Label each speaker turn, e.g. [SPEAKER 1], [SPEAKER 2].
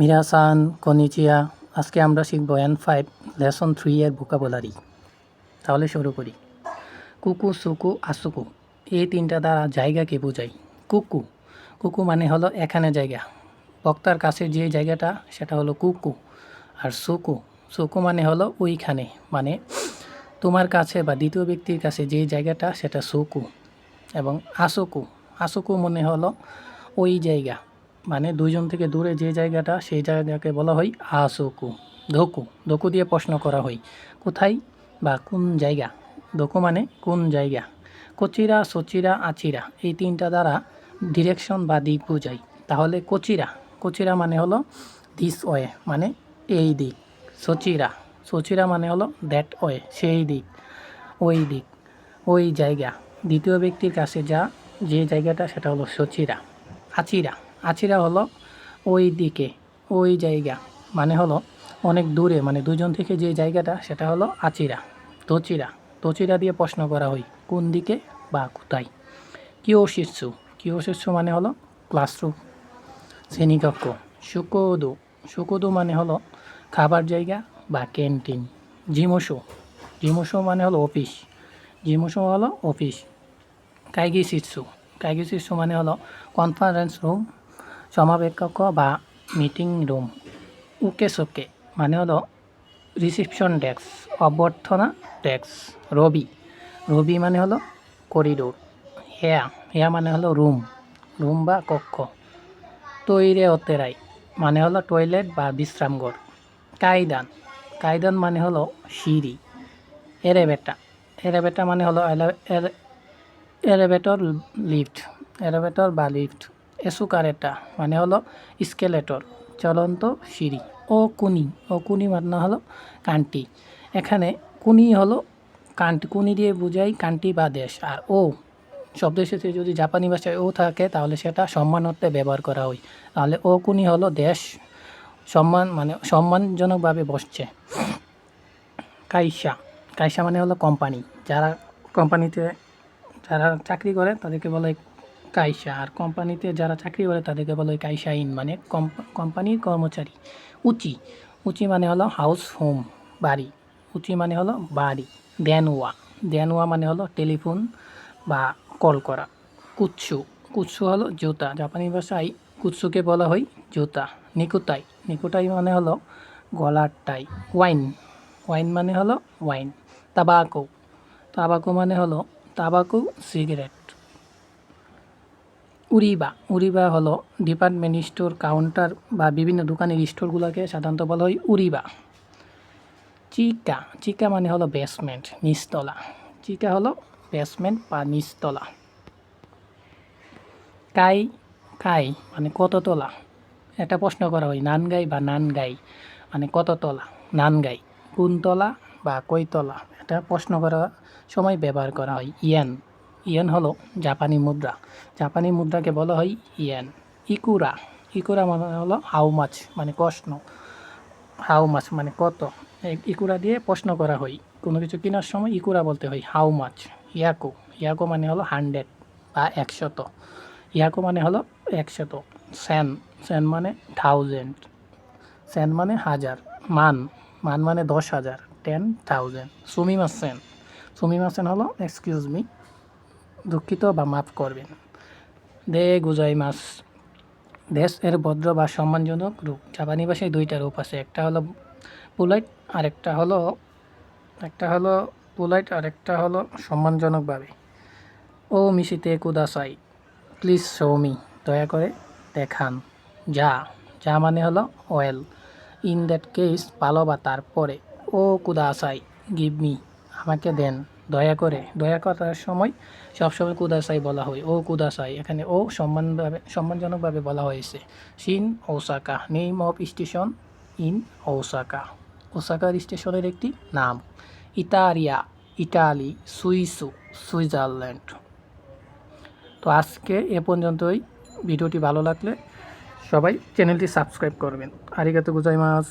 [SPEAKER 1] মিরাসান, কনিচিয়া, আজকে আমরা শিখব এন ফাইভ লেসন থ্রি এর ভোকাবুলারি তাহলে শুরু করি। কুকু, সুকু, আসুকু, এই তিনটা দ্বারা জায়গাকে বোঝায় কুকু কুকু মানে হলো এখানে জায়গা। বক্তার কাছে যে জায়গাটা, সেটা হলো কুকু। আর সুকু সুকু মানে হলো ওইখানে মানে তোমার কাছে বা দ্বিতীয় ব্যক্তির কাছে যে জায়গাটা, সেটা সুকু। এবং আসুকু আসুকু মনে হলো ওই জায়গা। মানে দুইজন থেকে দূরে যে জায়গাটা, সেই জায়গাকে বলা হয় আসুকু ধকু। ধকু দিয়ে প্রশ্ন করা হয়, কোথায় বা কোন জায়গা? ধকু মানে কোন জায়গা? কচিরা, সচিরা, আচিরা, এই তিনটা দ্বারা ডিরেকশন বা দিক বোঝায়। তাহলে কচিরা কচিরা মানে হলো দিস ওয়ে মানে এই দিক। সচিরা সচিরা মানে হলো দ্যাট ওয়ে সেই দিক, ওই দিক, ওই জায়গা। দ্বিতীয় ব্যক্তির কাছে যা, যে জায়গাটা, সেটা হলো সচিরা, আচিরা। আচিরা হলো ওই দিকে, ওই জায়গা। মানে হলো অনেক দূরে মানে দুজন থেকে যে জায়গাটা, সেটা হলো আচিরা, তচিরা। তচিরা দিয়ে প্রশ্ন করা হয়, কোন দিকে বা কোথায়? কিও শিশু কিও শিশু মানে হলো ক্লাসরুম, শ্রেণীকক্ষ। শুকোদু শুকোদু মানে হলো খাবার জায়গা বা ক্যান্টিন। জিমোশো জিমোশো মানে হলো অফিস জিমোশো হলো অফিস। কাইগি শিশু কাইগি শিশু মানে হলো কনফারেন্স রুম সমাবেক্ষক বা মিটিং রুম। উকে সোকে মানে হলো রিসিপশন ডেস্ক অভ্যর্থনা ডেস্ক রবি রবি মানে হলো করিডোর হেয়া হেয়া মানে হলো রুম রুম বা কক্ষ। তৈরে অতেরাই মানে হলো টয়লেট বা বিশ্রামঘর। কায়দান। কায়দান মানে হলো সিঁড়ি। এরেবেটা এরেবেটা মানে হলো এলেভেটর লিফট। এলেভেটর বা লিফট। এসুকারেটা মানে হলো স্কেলেটর চলন্ত সিঁড়ি, ও কুনি ও কুনি মানে হলো কান্টি। এখানে কুনি হলো কান্টি, কুনি দিয়ে বোঝাই কান্টি বা দেশ, আর ও শব্দ এসেছে যদি জাপানি ভাষায় ও থাকে তাহলে সেটা সম্মান অর্থে ব্যবহার করা হয়। তাহলে ও কুনি হলো দেশ, সম্মান মানে সম্মানজনকভাবে বসছে। কাইসা কাইসা মানে হলো কোম্পানি, যারা কোম্পানিতে যারা চাকরি করে তাদেরকে বলা কাইসা, আর কোম্পানিতে যারা চাকরি করে তাদেরকে বলা কাইসা ইন মানে কোম্পানির কর্মচারী। উচি উচি মানে হলো হাউস হোম বাড়ি। উচি মানে হলো বাড়ি দেনওয়া দেনওয়া মানে হলো টেলিফোন বা কল করা। কুৎসু কুৎসু হলো জুতা। জাপানি ভাষায় কুৎসুকে বলা হয় জুতা। নিকুতাই নিকুতাই মানে হলো গলার টাই। ওয়াইন ওয়াইন মানে হলো ওয়াইন। তাবাকো তাবাকো মানে হলো তাবাকু, সিগারেট। উরিবা। উরিবা হলো ডিপার্টমেন্ট স্টোর কাউন্টার বা বিভিন্ন দোকানের স্টোরগুলোকে সাধারণত বলা হয় উরিবা। চিকা। চিকা মানে হলো বেসমেন্ট নিচতলা। চিকা হলো বেসমেন্ট বা নিচতলা। কাই কাই মানে কততলা এটা প্রশ্ন করা হয়, নানগাই বা নানগাই মানে কততলা নানগাই। কোনতলা বা কইতলা এটা প্রশ্ন করার সময় ব্যবহার করা হয়, ইয়েন। ইয়েন হলো জাপানি মুদ্রা। জাপানি মুদ্রাকে বলা হয় ইয়েন। ইকুরা। ইকুরা মানে হলো হাউ মাছ মানে প্রশ্ন। হাউ মাছ মানে কত। ইকুরা দিয়ে প্রশ্ন করা হয়। কোনো কিছু কেনার সময় ইকুরা বলতে হয় হাউ মাছ ইয়াকো। ইয়াকো মানে হলো হান্ড্রেড বা একশত। ইয়াকো মানে হলো একশত। সেন। সেন মানে থাউজেন্ড সেন মানে হাজার। মান। মান মানে দশ হাজার। টেন থাউজেন্ড সুমিমা সেন। সুমিমা সেন হলো এক্সকিউজ মি দুঃখিত বা মাফ করবেন। দে গুজাই মাস দেশ এর ভদ্র বা সম্মানজনক রূপ। জাপানি ভাষায় দুইটা রূপ আছে, একটা হলো পোলাইট আর একটা হলো একটা হলো পোলাইট আর একটা হলো সম্মানজনকভাবে। ও মিশিতে কুদাসাই। প্লিজ সৌমি দয়া করে দেখান। যা। যা মানে হলো ওয়েল ইন দ্যাট কেস ভালো বা তারপরে। ও কুদাসাই গিভ মি আমাকে দেন। দয়া করে, দয়া করার সময় সবসময় কুদাসাই বলা হয়। ও কুদাসাই, এখানে ও সম্মানভাবে, সম্মানজনকভাবে বলা হয়েছে। Shin Osaka, name of station in Osaka. ওসাকার স্টেশনের একটি নাম। ইতারিয়া, ইটালি, সুইসু, সুইজারল্যান্ড। তো আজকে এ পর্যন্তই। ভিডিওটি ভালো লাগলে সবাই চ্যানেলটি সাবস্ক্রাইব করবেন। আরিগাতো গুজাইমাস।